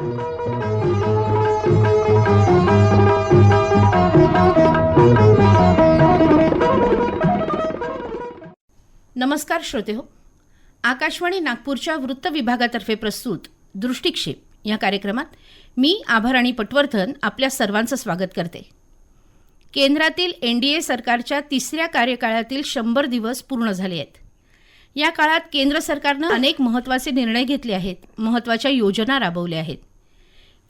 नमस्कार श्रोते हो. आकाशवाणी नागपूरच्या वृत्त विभागातर्फे प्रस्तुत दृष्टिक्षेप या कार्यक्रमात मी आभाराणी पटवर्धन आपल्या सर्वांचं स्वागत करते. केंद्रातील एन डी ए सरकारच्या तिसऱ्या कार्यकाळातील शंभर दिवस पूर्ण झाले आहेत. या काळात केंद्र सरकारनं अनेक महत्त्वाचे निर्णय घेतले आहेत महत्त्वाच्या योजना राबवल्या आहेत.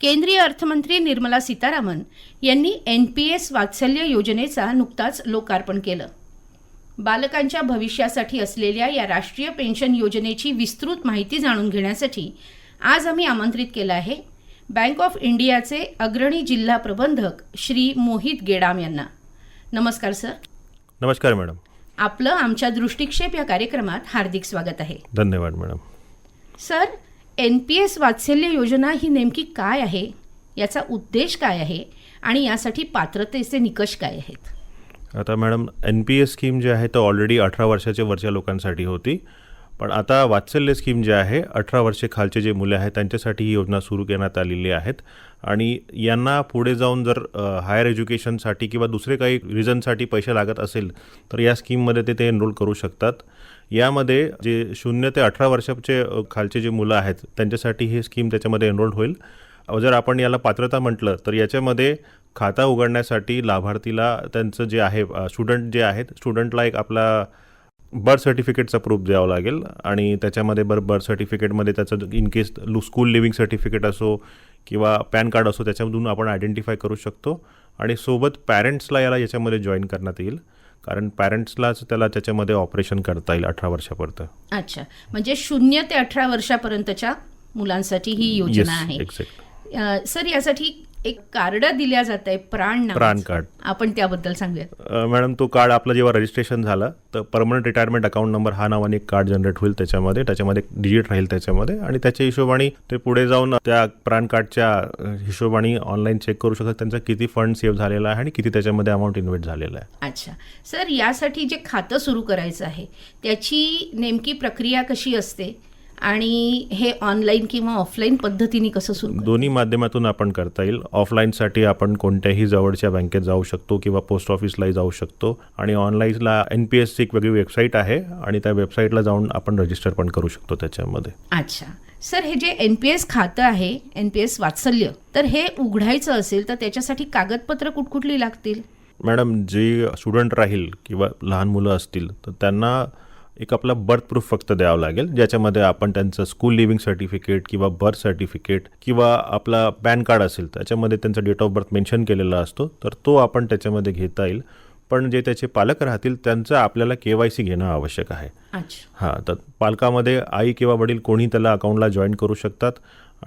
केंद्रीय अर्थमंत्री निर्मला सीतारामन यांनी एन पी एस वात्सल्य योजनेचा नुकताच लोकार्पण केलं. बालकांच्या भविष्यासाठी असलेल्या या राष्ट्रीय पेन्शन योजनेची विस्तृत माहिती जाणून घेण्यासाठी आज आम्ही आमंत्रित केलं आहे. बँक ऑफ इंडियाचे अग्रणी जिल्हा प्रबंधक श्री मोहित गेडाम यांना. नमस्कार सर. नमस्कार मॅडम. आपलं आमच्या दृष्टिक्षेप या कार्यक्रमात हार्दिक स्वागत आहे. धन्यवाद madam. Sir N P S Vatsalya योजना ही नेमकी काय आहे? याचा उद्देश काय आहे? आणि यासाठी पात्रतेचे निकष काय आहेत? आता madam N P S scheme जी आहे तर ऑलरेडी अठरा वर्षाच्या वरच्या लोकांसाठी होती. पण आता वात्सल्य स्कीम जी आहे अठरा वर्षे खालचे जे मुले आहेत त्यांच्यासाठी ही योजना सुरू करण्यात आलेली आहेत. आणि यांना पुढे जाऊन जर हायर एज्युकेशनसाठी किंवा दुसरे काही रिझनसाठी पैसे लागत असेल तर या स्कीममध्ये ते ते एनरोल करू शकतात. यामध्ये जे शून्य ते अठरा वर्षाचे खालचे जे मुलं आहेत त्यांच्यासाठी ही स्कीम त्याच्यामध्ये एनरोल्ड होईल. जर आपण याला पात्रता म्हटलं तर याच्यामध्ये खाता उघडण्यासाठी लाभार्थीला त्यांचं जे आहे स्टुडंट जे आहेत स्टुडंटला एक आपला बर्थ सर्टिफिकेटचा प्रूफ द्यावं लागेल. आणि त्याच्यामध्ये बर बर्थ सर्टिफिकेटमध्ये त्याचं इन केस लू स्कूल लिव्हिंग सर्टिफिकेट असो किंवा पॅन कार्ड असो त्याच्यामधून आपण आयडेंटिफाय करू शकतो. आणि सोबत पॅरेंट्सला याला याच्यामध्ये जॉईन करण्यात येईल. कारण पॅरेंट्सलाच त्याला त्याच्यामध्ये ऑपरेशन करता येईल अठरा वर्षापर्यंत. अच्छा. म्हणजे शून्य ते अठरा वर्षापर्यंतच्या मुलांसाठी ही योजना आहे. एक्झॅक्ट अ, सर यासाठी एक कार्ड दिल्या जात आहे प्राण. प्राण कार्ड. आपण त्याबद्दल सांगूयात. अ, मॅडम तो कार्ड आपलं जेव्हा रजिस्ट्रेशन झालं तर परमनंट रिटायरमेंट अकाउंट नंबर हा नावाने एक कार्ड जनरेट होईल त्याच्यामध्ये त्याच्यामध्ये एक डिजिट राहील त्याच्यामध्ये आणि त्याच्या हिशोबाने ते पुढे जाऊन त्या प्राण कार्डच्या हिशोबाने ऑनलाईन चेक करू शकतात. त्यांचा किती फंड सेव्ह झालेला आहे आणि किती त्याच्यामध्ये अमाऊंट इन्व्हेस्ट झालेला आहे. अच्छा. सर यासाठी जे खातं सुरू करायचं आहे त्याची नेमकी प्रक्रिया कशी असते? आणि हे ऑनलाईन किंवा ऑफलाईन पद्धतीने कसं सुरू? दोन्ही माध्यमातून आपण करता येईल. ऑफलाईनसाठी आपण कोणत्याही जवळच्या बँकेत जाऊ शकतो किंवा पोस्ट ऑफिसलाही जाऊ शकतो. आणि ऑनलाईनला एन पी एसची एक वेगळी वेबसाईट आहे आणि त्या वेबसाईटला जाऊन आपण रजिस्टर पण करू शकतो त्याच्यामध्ये. अच्छा. सर हे जे एन पी एस खातं आहे एन पी एस वात्सल्य तर हे उघडायचं असेल तर त्याच्यासाठी कागदपत्र कुठकुठली लागतील? मॅडम जे स्टुडंट राहील किंवा लहान मुलं असतील तर त्यांना एक आपला बर्थ प्रूफ फक्त द्यावं लागेल ज्याच्यामध्ये आपण त्यांचं स्कूल लिव्हिंग सर्टिफिकेट किंवा बर्थ सर्टिफिकेट किंवा आपला पॅन कार्ड असेल त्याच्यामध्ये त्यांचा डेट ऑफ बर्थ मेन्शन केलेला असतो तर तो आपण त्याच्यामध्ये घेता येईल. पण जे त्याचे पालक राहतील त्यांचं आपल्याला के वाय सी घेणं आवश्यक आहे. हां तर पालकामध्ये आई किंवा वडील कोणी त्याला अकाउंटला जॉईन करू शकतात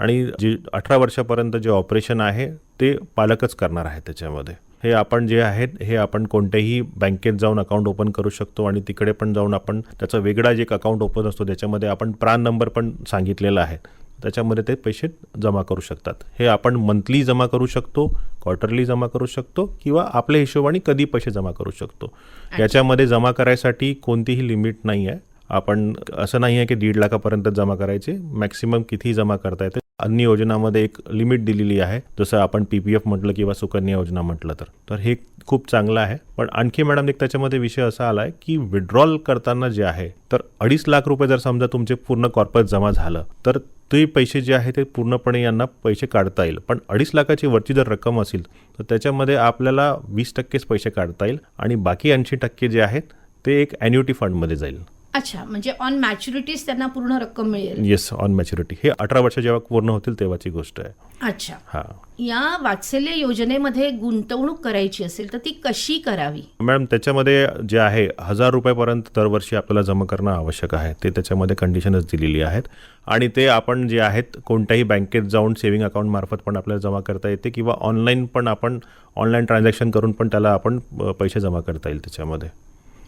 आणि जे अठरा वर्षापर्यंत जे ऑपरेशन आहे ते पालकच करणार आहे त्याच्यामध्ये. हे आपण जे आहेत हे आपण कोणत्याही बँकेत जाऊन अकाउंट ओपन करू शकतो आणि तिकडे पण जाऊन आपण त्याचा वेगळा जे एक अकाउंट ओपन असतो त्याच्यामध्ये आपण प्राण नंबर पण सांगितलेला आहे. त्याच्यामध्ये ते पैसे जमा करू शकतात. हे आपण मंथली जमा करू शकतो क्वार्टरली जमा करू शकतो किंवा आपल्या हिशोबाने कधी पैसे जमा करू शकतो. याच्यामध्ये जमा करायसाठी कोणतीही लिमिट नाही आहे आपण असं नाही आहे की दीड लाखापर्यंत जमा करायचे मॅक्सिमम किती जमा करता येते. अन्य योजनामध्ये एक लिमिट दिलेली आहे. जसं आपण पी पी एफ म्हटलं किंवा सुकन्या योजना म्हटलं तर. तर हे खूप चांगलं आहे. पण आणखी मॅडम एक त्याच्यामध्ये विषय असा आला आहे की विड्रॉल करताना जे आहे तर अडीच लाख रुपये जर समजा तुमचे पूर्ण कॉर्पोरेट जमा झालं तर ते पैसे जे आहे ते पूर्णपणे यांना पैसे काढता येईल. पण अडीच लाखाची वरची जर रक्कम असेल तर त्याच्यामध्ये आपल्याला वीस टक्केच पैसे काढता येईल आणि बाकी ऐंशी टक्के जे आहेत ते एक ॲन्युटी फंडमध्ये जाईल. अच्छा म्हणजे ऑन मॅच्युरिटीज त्यांना पूर्ण रक्कम मिळेल. येस ऑन मॅच्युरिटी हे अठरा वर्ष जेव्हा पूर्ण होतील तेव्हाची गोष्ट आहे. अच्छा. हां. या वात्सल्य योजनेमध्ये गुंतवणूक करायची असेल तर ती कशी करावी? मॅडम त्याच्यामध्ये जे आहे हजार रुपयापर्यंत दरवर्षी आपल्याला जमा करणं आवश्यक आहे. ते त्याच्यामध्ये कंडिशनच दिलेली आहेत. आणि ते आपण जे आहेत कोणत्याही बँकेत जाऊन सेव्हिंग अकाउंट मार्फत पण आपल्याला जमा करता येते किंवा ऑनलाईन पण आपण ऑनलाईन ट्रान्झॅक्शन करून पण त्याला आपण अ, पैसे जमा करता येईल त्याच्यामध्ये.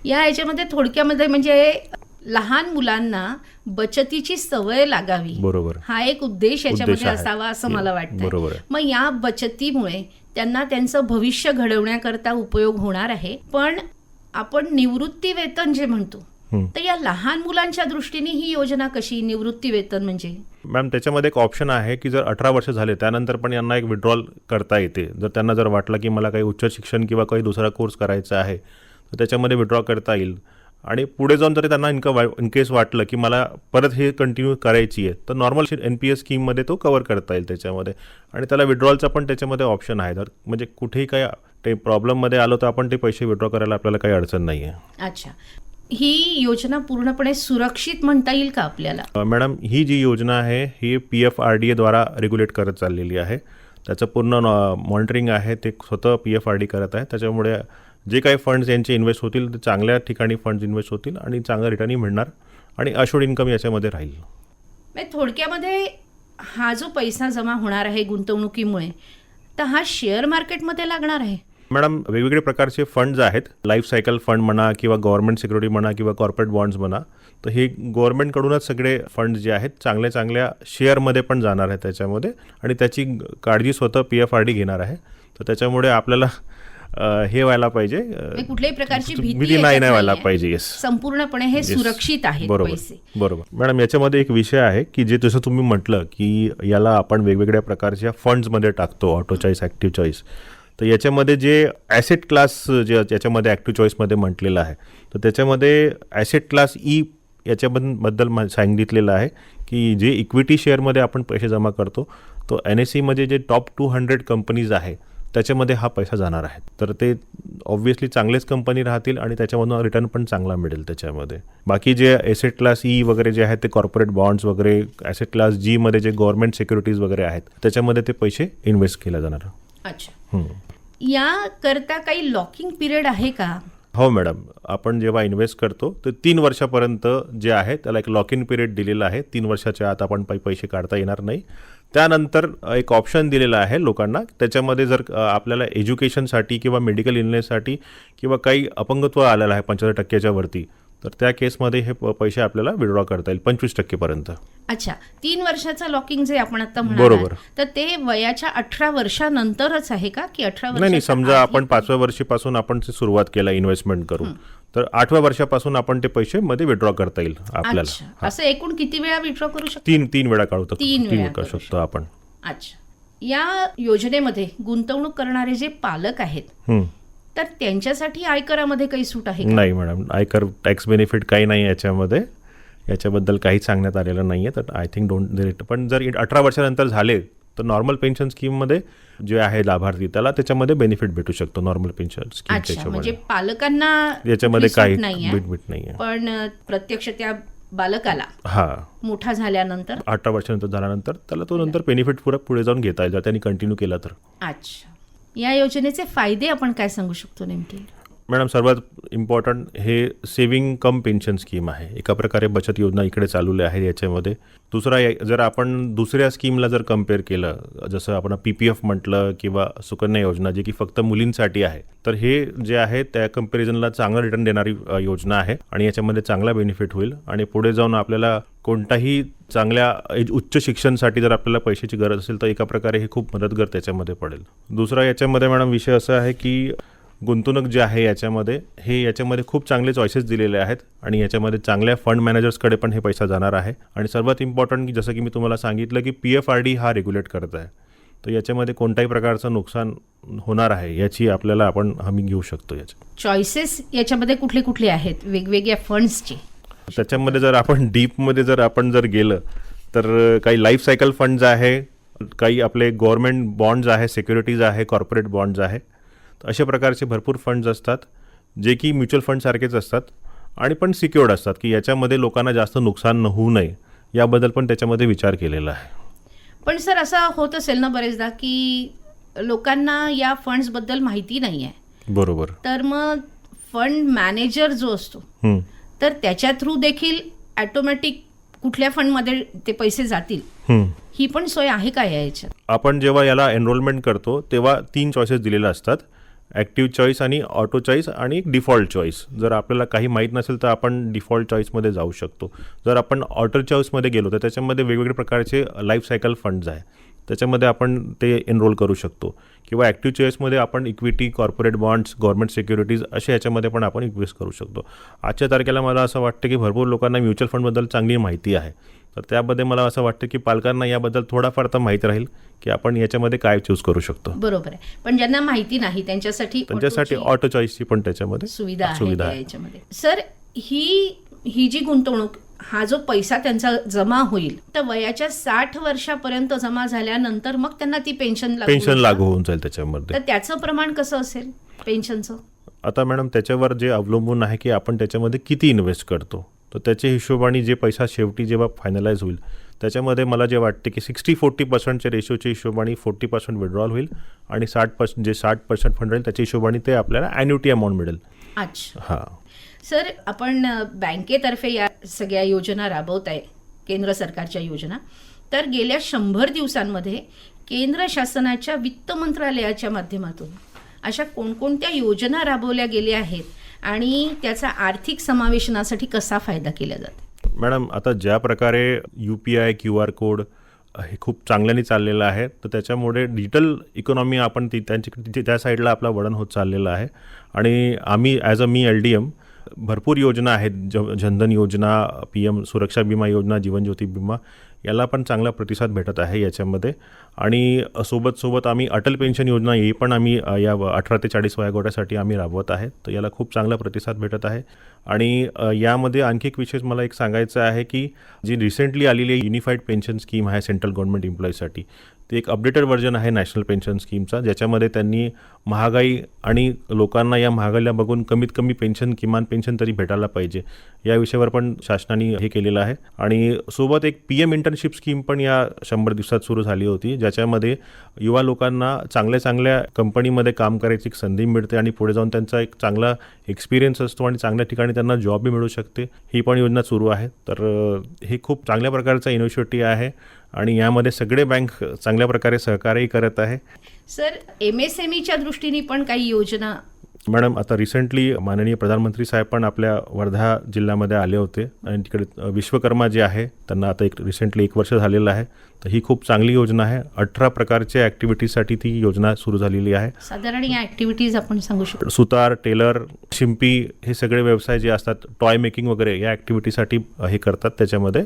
या याच्यामध्ये थोडक्यामध्ये म्हणजे लहान मुलांना बचतीची सवय लागावी. बरोबर. हा एक उद्देश याच्यामध्ये. असावा असं मला वाटतं. मग या बचतीमुळे त्यांना त्यांचं भविष्य घडवण्याकरता उपयोग होणार आहे. पण आपण निवृत्ती वेतन जे म्हणतो. तर या लहान मुलांच्या दृष्टीने ही योजना कशी? निवृत्ती वेतन म्हणजे? मॅम त्याच्यामध्ये एक ऑप्शन आहे की जर अठरा वर्ष झाले त्यानंतर पण यांना एक विड्रॉल करता येते. जर त्यांना जर वाटलं की मला काही उच्च शिक्षण किंवा काही दुसरा कोर्स करायचा आहे तर त्याच्यामध्ये विड्रॉ करता येईल. आणि पुढे जाऊन जरी त्यांना इनकम इन केस वाटलं की मला परत हे कंटिन्यू करायची आहे तर नॉर्मल एन पी एस स्कीममध्ये तो कवर करता येईल त्याच्यामध्ये. आणि त्याला विड्रॉलचा पण त्याच्यामध्ये ऑप्शन आहे. तर म्हणजे कुठेही काही ते प्रॉब्लेममध्ये आलो तर आपण ते पैसे विड्रॉ करायला आपल्याला काही अडचण नाही आहे अच्छा. ही योजना पूर्णपणे सुरक्षित म्हणता येईल का आपल्याला? मॅडम ही जी योजना आहे ही पी एफ आर डी एद्वारा रेग्युलेट करत चाललेली आहे. त्याचं पूर्ण मॉनिटरिंग आहे. ते स्वतः पी एफ आर डी करत आहे. त्याच्यामुळे जे काही फंड्स यांचे इन्व्हेस्ट होतील ते चांगल्या ठिकाणी फंड्स इन्व्हेस्ट होतील आणि चांगलं रिटर्नही मिळणार आणि अशोर्ड इन्कम याच्यामध्ये राहील. थोडक्यामध्ये हा जो पैसा जमा होणार आहे गुंतवणुकीमुळे तर हा शेअर मार्केटमध्ये लागणार आहे? मॅडम वेगवेगळे प्रकारचे फंड्स आहेत. लाईफ सायकल फंड म्हणा किंवा गव्हर्नमेंट सिक्युरिटी म्हणा किंवा कॉर्पोरेट बॉन्ड्स म्हणा तर हे गव्हर्नमेंटकडूनच सगळे फंड्स जे आहेत चांगल्या चांगल्या शेअरमध्ये पण जाणार आहे त्याच्यामध्ये. आणि त्याची काळजी स्वतः पी एफ आर डी घेणार आहे. तर त्याच्यामुळे आपल्याला हे व्हायला पाहिजे. म्हणजे कुठल्याही प्रकारची भीती नाही व्हायला. पाहिजे येस संपूर्णपणे हे सुरक्षित आहेत बरोबर बरोबर. मॅडम याच्यामध्ये एक विषय आहे की जे जसं तुम्ही म्हटलं की याला आपण वेगवेगळ्या प्रकारच्या फंड्समध्ये टाकतो ऑटो चॉईस ॲक्टिव्ह चॉईस तर याच्यामध्ये जे ॲसेट क्लास जे याच्यामध्ये ॲक्टिव्ह चॉईसमध्ये म्हटलेलं आहे तर त्याच्यामध्ये ॲसेट क्लास ई याच्याबद्दल सांगितलेलं आहे की जे इक्विटी शेअरमध्ये आपण पैसे जमा करतो तो एन एस सीमध्ये जे टॉप टू हंड्रेड कंपनीज आहे त्याच्यामध्ये हा पैसा जाणार आहे. तर ते ऑब्व्हियसली चांगलेच कंपनी राहतील आणि त्याच्यामधून रिटर्न पण चांगला मिळेल त्याच्यामध्ये. बाकी जे एसेट क्लास ई वगैरे जे आहेत ते कॉर्पोरेट बॉन्ड्स वगैरे ॲसेट क्लास जीमध्ये जे गव्हर्नमेंट सिक्युरिटीज वगैरे आहेत त्याच्यामध्ये ते पैसे इन्व्हेस्ट केले जाणार. अच्छा. या करता काही लॉकिंग पिरियड आहे का? हो मॅडम आपण जेव्हा इन्व्हेस्ट करतो तर तीन वर्षापर्यंत जे आहे त्याला एक लॉक इन पिरियड दिलेला आहे. तीन वर्षाच्या आत आपण पैसे काढता येणार नाही. त्यानंतर एक ऑप्शन दिलेला आहे लोकांना. त्याच्यामध्ये जर आपल्याला एज्युकेशनसाठी किंवा मेडिकल इलनेससाठी किंवा काही अपंगत्व आलेलं आहे पंच्याहत्तर टक्क्याच्या वरती तर त्या केसमध्ये हे पैसे आपल्याला विड्रॉ करता येईल पंचवीस टक्केपर्यंत अच्छा. तीन वर्षाचं लॉकिंग जे आपण आता बरोबर. तर ते वयाच्या अठरा वर्षानंतरच आहे का? की अठरा नाही समजा? आपण पाचव्या वर्षीपासून आपण सुरुवात केला इन्व्हेस्टमेंट करून. तर आठव्या वर्षापासून आपण ते पैसे मध्ये विड्रॉ करता येईल आपल्याला. अच्छा. असं एकूण किती वेळा विड्रॉ करू शकतो? तीन तीन वेळा काढू तीन वेळा करू शकतो आपण. अच्छा. या योजनेमध्ये गुंतवणूक करणारे जे पालक आहेत. तर त्यांच्यासाठी आयकरामध्ये काही सूट आहे नाही मॅडम. आयकर टॅक्स बेनिफिट काही नाही याच्यामध्ये. याच्याबद्दल काही सांगण्यात आलेलं नाही आहे तर आय थिंक डोंट देट पण जर अठरा वर्षानंतर झाले तर नॉर्मल पेन्शन स्कीममध्ये जे आहे लाभार्थी त्याला त्याच्यामध्ये बेनिफिट भेटू शकतो नॉर्मल पेन्शन स्कीम म्हणजे पालकांना याच्यामध्ये काही. बेनिफिट नाही पण प्रत्यक्ष त्या बालकाला हा. मोठा झाल्यानंतर? अठरा वर्षानंतर झाल्यानंतर त्याला तो नंतर बेनिफिट पुढे पुढे जाऊन घेता येईल त्यांनी कंटिन्यू केला तर. अच्छा. या योजनेचे फायदे आपण काय सांगू शकतो नेमके? मॅडम सर्वात इम्पॉर्टंट हे सेविंग कम पेन्शन स्कीम आहे. एका प्रकारे बचत योजना इकडे चालवल्या आहे याच्यामध्ये. दुसरा जर आपण दुसऱ्या स्कीमला जर कंपेअर केलं जसं आपण पी पी एफ म्हटलं किंवा सुकन्या योजना जे की फक्त मुलींसाठी आहे तर हे जे आहे त्या कम्पॅरिझनला चांगलं रिटर्न देणारी योजना आहे आणि याच्यामध्ये चांगला बेनिफिट होईल आणि पुढे जाऊन आपल्याला कोणताही चांगल्या एज- उच्च शिक्षणसाठी जर आपल्याला पैशाची गरज असेल तर एका प्रकारे हे खूप मदतगार त्याच्यामध्ये पडेल. दुसरा याच्यामध्ये मॅडम विषय असा आहे की गुंतवणूक जे आहे याच्यामध्ये हे याच्यामध्ये खूप चांगले चॉईसेस दिलेले आहेत आणि याच्यामध्ये चांगल्या फंड मॅनेजर्सकडे पण हे पैसा जाणार आहे. आणि सर्वात इम्पॉर्टंट की जसं की मी तुम्हाला सांगितलं की पी एफ आर डी हा रेग्युलेट करत आहे. तर याच्यामध्ये कोणत्याही प्रकारचं नुकसान होणार आहे याची आपल्याला आपण हमी घेऊ शकतो याच्या चॉईसेस याच्यामध्ये कुठले कुठले आहेत? वेगवेगळ्या फंड्सचे त्याच्यामध्ये जर आपण डीपमध्ये जर आपण जर गेलं तर काही लाईफ सायकल फंड्स आहे काही आपले गव्हर्मेंट बॉन्ड्स आहे सिक्युरिटीज आहे कॉर्पोरेट बॉन्ड्स आहे. तर अशा प्रकारचे भरपूर फंड्स असतात जे की म्युच्युअल फंडसारखेच असतात आणि पण सिक्युअर्ड असतात की याच्यामध्ये लोकांना जास्त नुकसान न होऊ नये याबद्दल पण त्याच्यामध्ये विचार केलेला आहे. पण सर असं होत असेल ना बरेचदा की लोकांना या फंड्सबद्दल माहिती नाही आहे बरोबर. तर मग फंड मॅनेजर जो असतो. तर त्याच्या थ्रू देखील ॲटोमॅटिक कुठल्या फंडमध्ये ते पैसे जातील? हं. पण सोय आहे का याच्यात? आपण जेव्हा याला एनरोलमेंट करतो तेव्हा तीन चॉईसेस दिलेले असतात. ॲक्टिव्ह चॉईस आणि ऑटो चॉईस आणि एक डिफॉल्ट चॉईस. जर आपल्याला काही माहीत नसेल तर आपण डिफॉल्ट चॉईसमध्ये जाऊ शकतो. जर आपण ऑटो चॉईसमध्ये गेलो तर त्याच्यामध्ये वेगवेगळ्या प्रकारचे लाईफ सायकल फंड्स आहे. त्याच्यामध्ये आपण ते एनरोल करू शकतो. किंवा ॲक्टिव्ह चॉईसमध्ये आपण equity corporate bonds government securities अशा ह्याच्यामध्ये पण आपण इन्व्हेस्ट करू शकतो. आजच्या तारखेला मला असं वाटतं की भरपूर लोकांना म्युच्युअल फंडबद्दल चांगली माहिती आहे. तर त्यामध्ये मला असं वाटतं की पालकांना याबद्दल थोडाफार तर माहिती राहील की आपण याच्यामध्ये काय चूज करू शकतो. बरोबर आहे. पण ज्यांना माहिती नाही त्यांच्यासाठी त्यांच्यासाठी ऑटो चॉईसची पण त्याच्यामध्ये सुविधा सुविधा. याच्यामध्ये. सर ही ही जी गुंतवणूक हा जो पैसा त्यांचा जमा होईल तर वयाच्या साठ वर्षापर्यंत जमा झाल्यानंतर मग त्यांना ती पेन्शन पेन्शन? लागू होऊन जाईल त्याच्यामध्ये. तर त्याचं प्रमाण कसं असेल पेन्शनचं आता मॅडम त्याच्यावर जे अवलंबून आहे की आपण त्याच्यामध्ये किती इन्व्हेस्ट करतो तर त्याच्या हिशोबाने जे पैसा शेवटी जेव्हा फायनलाइज होईल त्याच्यामध्ये मला जे वाटते की सिक्स्टी फोर्टी पर्सेंटच्या रेशोच्या हिशोबाने फोर्टी पर्सेंट विड्रॉल होईल आणि साठ पर्सेंट जे साठ पर्सेंट फंड राहील त्याच्या हिशोबाने ते आपल्याला ॲन्युटी अमाऊंट मिळेल. अच्छा. हां. सर आपण बँकेतर्फे या सगळ्या योजना राबवत आहे केंद्र सरकारच्या योजना. तर गेल्या शंभर दिवसांमध्ये केंद्र शासनाच्या वित्त मंत्रालयाच्या माध्यमातून अशा कोणकोणत्या योजना राबवल्या गेल्या आहेत आणि त्याचा आर्थिक समावेशनासाठी कसा फायदा केला जातो? मॅडम आता ज्या प्रकारे U P I Q R code हे खूप चांगल्याने चाललेलं आहे तर त्याच्यामुळे डिजिटल इकॉनॉमी आपण ती त्यांची त्या साईडला आपला वळण होत चाललेलं आहे. आणि आम्ही ॲज अ मी एल डी एम भरपूर योजना आहेत ज जनधन योजना पी एम सुरक्षा विमा योजना जीवन ज्योती विमा याला पण चांगला प्रतिसाद भेटत आहे याच्यामध्ये. आणि सोबत सोबत आम्ही अटल पेन्शन योजना ही पण आम्ही या अठरा ते चाळीस वयोगटासाठी आम्ही राबवत आहे. तर याला खूप चांगला प्रतिसाद भेटत आहे. आणि यामध्ये आणखी एक विशेष मला एक सांगायचं आहे की जी रिसेंटली आलेली युनिफाईड पेन्शन स्कीम आहे सेंट्रल गव्हर्नमेंट एम्प्लॉईजसाठी ते एक अपडेटेड व्हर्जन आहे नॅशनल पेन्शन स्कीमचा ज्याच्यामध्ये त्यांनी महागाई आणि लोकांना या महागाईला बघून कमीत कमी पेन्शन किमान पेन्शन तरी भेटायला पाहिजे. या विषयावर पण शासनाने हे केलेलं आहे. आणि सोबत एक पी एम इंटर्नशिप स्कीम पण या शंभर दिवसात सुरू झाली होती ज्याच्यामध्ये युवा लोकांना चांगल्या चांगल्या कंपनीमध्ये काम करायची एक संधी मिळते आणि पुढे जाऊन त्यांचा एक चांगला एक्सपिरियन्स असतो आणि चांगल्या ठिकाणी त्यांना जॉबही मिळू शकते. ही पण योजना सुरू आहे. तर हे खूप चांगल्या प्रकारचा इनिशिएटिव्ह आहे. आणि यामध्ये सगळे बँक चांगल्या प्रकारे सहकार्यही करत आहे. सर एम एस एम ईच्या दृष्टीने पण काही योजना मॅडम आता रिसेंटली माननीय प्रधानमंत्री साहेब पण आपल्या वर्धा जिल्ह्यामध्ये आले होते आणि तिकडे विश्वकर्मा जे आहे त्यांना आता एक रिसेंटली एक वर्ष झालेलं आहे. तर ही खूप चांगली योजना आहे. अठरा प्रकारच्या ॲक्टिव्हिटीसाठी ती योजना सुरू झालेली आहे. साधारण या ॲक्टिव्हिटीज आपण सांगू शकतो. सुतार टेलर शिंपी हे सगळे व्यवसाय जे असतात टॉय मेकिंग वगैरे या ॲक्टिव्हिटीसाठी हे करतात त्याच्यामध्ये.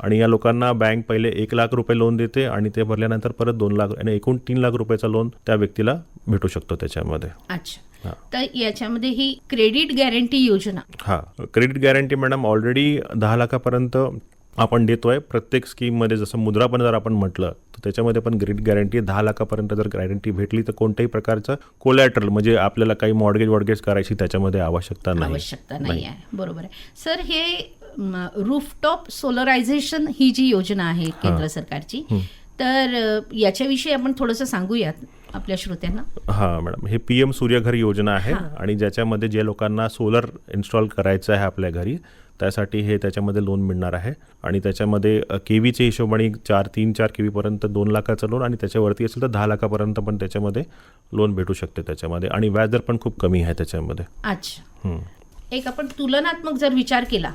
आणि या लोकांना बँक पहिले एक लाख रुपये लोन देते आणि ते भरल्यानंतर परत दोन लाख आणि एकूण तीन लाख रुपयाचा लोन त्या व्यक्तीला भेटू शकतो त्याच्यामध्ये. अच्छा. तर याच्यामध्ये ही क्रेडिट गॅरंटी योजना. हां. क्रेडिट गॅरंटी मॅडम ऑलरेडी दहा लाखापर्यंत आपण देतोय. प्रत्येक स्कीममध्ये जसं मुद्रा पण जर आपण म्हटलं तर त्याच्यामध्ये पण क्रेडिट गॅरंटी दहा लाखापर्यंत जर गॅरंटी भेटली तर कोणत्याही प्रकारचं कोलॅटरल म्हणजे आपल्याला काही मॉडगेज वॉडगेज करायची त्याच्यामध्ये आवश्यकता नाही. आवश्यकता नाही आहे. बरोबर आहे. सर हे रूफटॉप सोलरायझेशन ही जी योजना आहे केंद्र सरकारची तर याच्याविषयी आपण थोडंसं सांगूयात. आपल्या श्रोत्यांना. हां मॅडम. हे पी एम सूर्यघर योजना आहे आणि ज्याच्यामध्ये जे लोकांना सोलर इन्स्टॉल करायचं आहे आपल्या घरी त्यासाठी हे त्याच्यामध्ये लोन मिळणार आहे. आणि त्याच्यामध्ये के व्हीच्या हिशोबाने चार तीन चार के व्हीपर्यंत दोन लाखाचं लोन आणि त्याच्यावरती असेल तर दहा लाखापर्यंत पण त्याच्यामध्ये लोन भेटू शकते त्याच्यामध्ये. आणि व्याजदर पण खूप कमी आहे त्याच्यामध्ये. अच्छा. एक आपण तुलनात्मक जर विचार केला.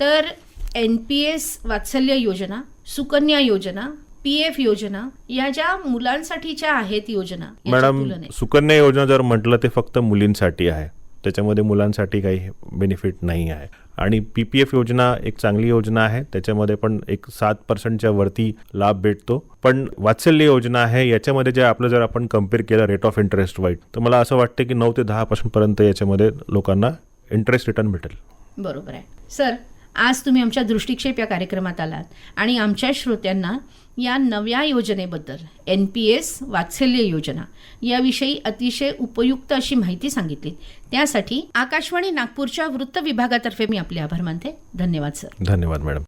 तर एन पी एस वात्सल्य योजना सुकन्या योजना पी एफ योजना या ज्या मुलांसाठीच्या आहेत योजना मॅडम सुकन्या योजना जर म्हटलं ते फक्त मुलींसाठी आहे. त्याच्यामध्ये मुलांसाठी काही बेनिफिट नाही आहे. आणि पी पी एफ योजना एक चांगली योजना आहे. त्याच्यामध्ये पण एक सात पर्सेंटच्या वरती लाभ भेटतो. पण वात्सल्य योजना आहे. याच्यामध्ये जे आपलं जर आपण कंपेअर केलं रेट ऑफ इंटरेस्ट वाईट तर मला असं वाटतं की नऊ ते दहा पर्सेंटपर्यंत याच्यामध्ये लोकांना इंटरेस्ट रिटर्न भेटेल. बरोबर आहे. सर आज तुम्ही आमच्या दृष्टिक्षेप या कार्यक्रमात आलात. आणि आमच्या श्रोत्यांना या नव्या योजनेबद्दल एन पी एस वात्सल्य योजना याविषयी अतिशय उपयुक्त अशी माहिती सांगितली. त्यासाठी आकाशवाणी नागपूरच्या वृत्त विभागातर्फे मी आपले आभार मानते. धन्यवाद सर. धन्यवाद मॅडम.